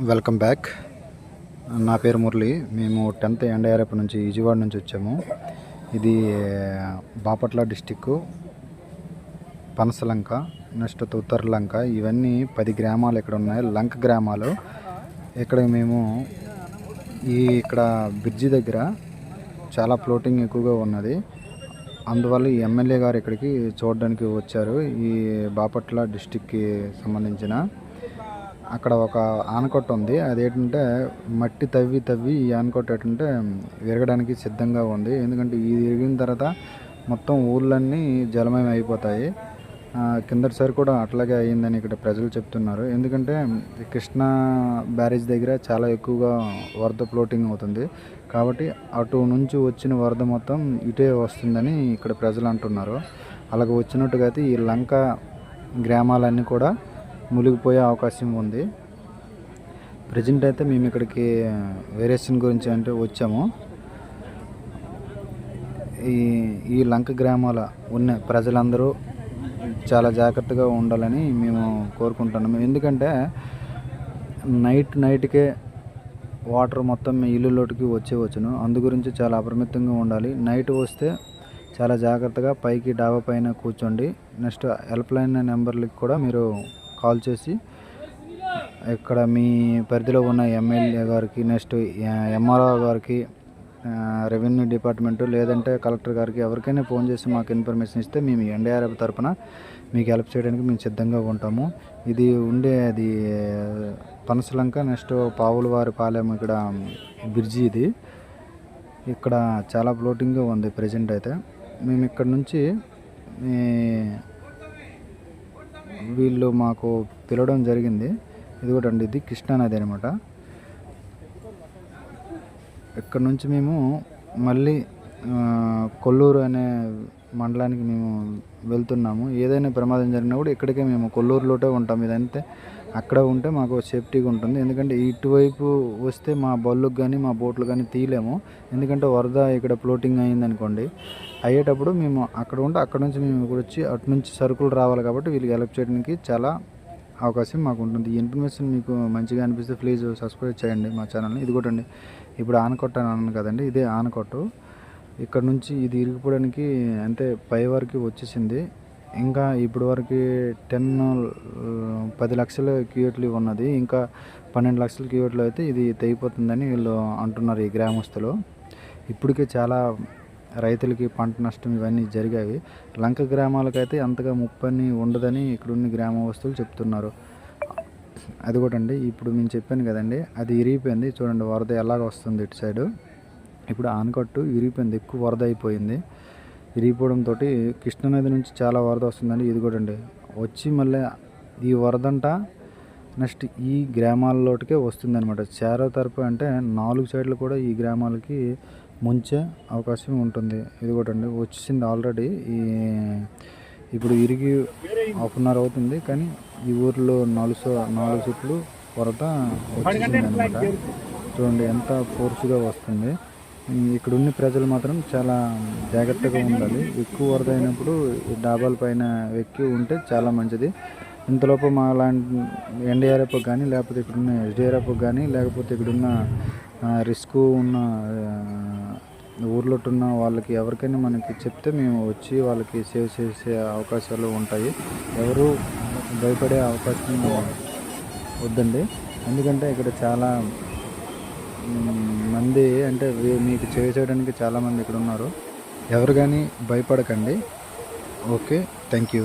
Welcome back. నా పేరు మురళి. మేము టెన్త్ ఎన్డీఆర్ఎఫ్ నుంచి విజయవాడ నుంచి వచ్చాము. ఇది బాపట్ల డిస్టిక్ పనసలంక నెక్స్ట్ ఉత్తర లంక. ఇవన్నీ పది గ్రామాలు ఇక్కడ ఉన్నాయి. లంక గ్రామాలు. ఇక్కడ మేము ఈ ఇక్కడ బ్రిడ్జి దగ్గర చాలా ఫ్లోటింగ్ ఎక్కువగా ఉన్నది. అందువల్ల ఈ ఎమ్మెల్యే గారు ఇక్కడికి చూడడానికి వచ్చారు. ఈ బాపట్ల డిస్టిక్కి సంబంధించిన అక్కడ ఒక ఆనకట్ట ఉంది. అదేంటంటే మట్టి తవ్వి తవ్వి ఈ ఆనకట్ట ఏంటంటే విరగడానికి సిద్ధంగా ఉంది. ఎందుకంటే ఇది విరిగిన తర్వాత మొత్తం ఊళ్ళన్నీ జలమయం అయిపోతాయి. కిందటిసారి కూడా అట్లాగే అయ్యిందని ఇక్కడ ప్రజలు చెప్తున్నారు. ఎందుకంటే కృష్ణా బ్యారేజ్ దగ్గర చాలా ఎక్కువగా వరద ఫ్లోటింగ్ అవుతుంది. కాబట్టి అటు నుంచి వచ్చిన వరద మొత్తం ఇటే వస్తుందని ఇక్కడ ప్రజలు అంటున్నారు. అలాగ వచ్చినట్టుగా అయితే ఈ లంక గ్రామాలన్నీ కూడా మునిగిపోయే అవకాశం ఉంది. ప్రజెంట్ అయితే మేము ఇక్కడికి వేరియేషన్ గురించి అంటే వచ్చాము. ఈ ఈ లంక గ్రామాల ఉన్న ప్రజలందరూ చాలా జాగ్రత్తగా ఉండాలని మేము కోరుకుంటున్నాము. ఎందుకంటే నైట్ నైట్కే వాటర్ మొత్తం మీ ఇల్లులోటికి వచ్చే వచ్చును అందు గురించి చాలా అప్రమత్తంగా ఉండాలి. నైట్ వస్తే చాలా జాగ్రత్తగా పైకి డాబా పైన కూర్చోండి. నెక్స్ట్ హెల్ప్ లైన్ నెంబర్లకి కూడా మీరు కాల్ చేసి ఇక్కడ మీ పరిధిలో ఉన్న ఎమ్మెల్యే గారికి నెక్స్ట్ ఎంఆర్ఓ గారికి రెవెన్యూ డిపార్ట్మెంటు లేదంటే కలెక్టర్ గారికి ఎవరికైనా ఫోన్ చేసి మాకు ఇన్ఫర్మేషన్ ఇస్తే మేము ఎన్డీఆర్ఎఫ్ తరఫున మీకు హెల్ప్ చేయడానికి మేము సిద్ధంగా ఉంటాము. ఇది ఉండే అది పనసలంక నెక్స్ట్ పావులవారి పాలెం ఇక్కడ బ్రిడ్జి ఇది. ఇక్కడ చాలా ఫ్లోటింగ్గా ఉంది ప్రజెంట్ అయితే. మేము ఇక్కడ నుంచి వీళ్ళు మాకు పిలవడం జరిగింది. ఇది కూడా అండి ఇది కృష్ణానది అనమాట ఇక్కడ నుంచి మేము మళ్ళీ కొల్లూరు అనే మండలానికి మేము వెళ్తున్నాము. ఏదైనా ప్రమాదం జరిగినా కూడా ఇక్కడికే మేము కొల్లూరులోటే ఉంటాం. ఇదంతే అక్కడ ఉంటే మాకు సేఫ్టీగా ఉంటుంది. ఎందుకంటే ఇటువైపు వస్తే మా బళ్ళుకి కానీ మా బోట్లు కానీ తీయలేము. ఎందుకంటే వరద ఇక్కడ ఫ్లోటింగ్ అయింది అనుకోండి అయ్యేటప్పుడు మేము అక్కడ ఉంటే అక్కడ నుంచి మేము ఇక్కడ వచ్చి అటు నుంచి సరుకులు రావాలి కాబట్టి వీళ్ళకి హెల్ప్ చేయడానికి చాలా అవకాశం మాకు ఉంటుంది. ఈ ఇన్ఫర్మేషన్ మీకు మంచిగా అనిపిస్తే ప్లీజ్ సబ్స్క్రైబ్ చేయండి మా ఛానల్ని. ఇది కూడా అండి. ఇప్పుడు ఆనకొట్ట అని అన్నాను కదండి ఇదే ఆనకొట్టు. ఇక్కడ నుంచి ఇది ఇరిగిపోవడానికి అంటే పై వరకు వచ్చేసింది. ఇంకా ఇప్పటి వరకు టెన్ పది లక్షల క్యూట్లు ఉన్నది ఇంకా పన్నెండు లక్షల క్యూట్లు అయితే ఇది తెగిపోతుందని వీళ్ళు అంటున్నారు ఈ గ్రామస్తులు. ఇప్పటికే చాలా రైతులకి పంట నష్టం ఇవన్నీ జరిగాయి. లంక గ్రామాలకైతే అంతగా ముప్పని ఉండదని ఇక్కడున్న గ్రామవస్తులు చెప్తున్నారు. అది కూడా అండి ఇప్పుడు నేను చెప్పాను కదండి అది ఇరిగిపోయింది. చూడండి వరద ఎలాగ వస్తుంది ఇటు సైడు. ఇప్పుడు ఆనకట్టు ఇరిగిపోయింది ఎక్కువ వరద అయిపోయింది. ఇరిగిపోవడంతో కృష్ణానది నుంచి చాలా వరద వస్తుందండి. ఇది కూడా అండి. వచ్చి మళ్ళీ ఈ వరదంట నెక్స్ట్ ఈ గ్రామాలలోటికే వస్తుంది అనమాట చేరో తరపు అంటే నాలుగు సైడ్లు కూడా ఈ గ్రామాలకి ముంచే అవకాశం ఉంటుంది. ఇది కూడా అండి. వచ్చింది ఆల్రెడీ. ఈ ఇప్పుడు ఇరిగి హాఫ్ అన్ అవర్ అవుతుంది. కానీ ఈ ఊర్లో నాలుగు నాలుగు చుట్లు వరద వచ్చింది అనమాట చూడండి ఎంత ఫోర్స్గా వస్తుంది. ఇక్కడ ఉన్న ప్రజలు మాత్రం చాలా జాగ్రత్తగా ఉండాలి. ఎక్కువ వరద అయినప్పుడు డాబాల పైన ఎక్కి ఉంటే చాలా మంచిది. ఇంతలోపు మా లాంటి ఎన్డీఆర్ఎఫ్ కానీ లేకపోతే ఇక్కడున్న ఎస్డీఆర్ఎఫ్ కానీ లేకపోతే ఇక్కడున్న రిస్క్ ఉన్న ఆ, ఊర్లో ఉన్న వాళ్ళకి ఎవరికైనా మనకి చెప్తే మేము వచ్చి వాళ్ళకి సేవ్ చేసే అవకాశాలు ఉంటాయి. ఎవరు భయపడే అవకాశం వద్దండి. ఎందుకంటే ఇక్కడ చాలా మంది అంటే మీకు చేయడానికి చాలామంది ఇక్కడ ఉన్నారు ఎవరు కానీ భయపడకండి. Okay thank you.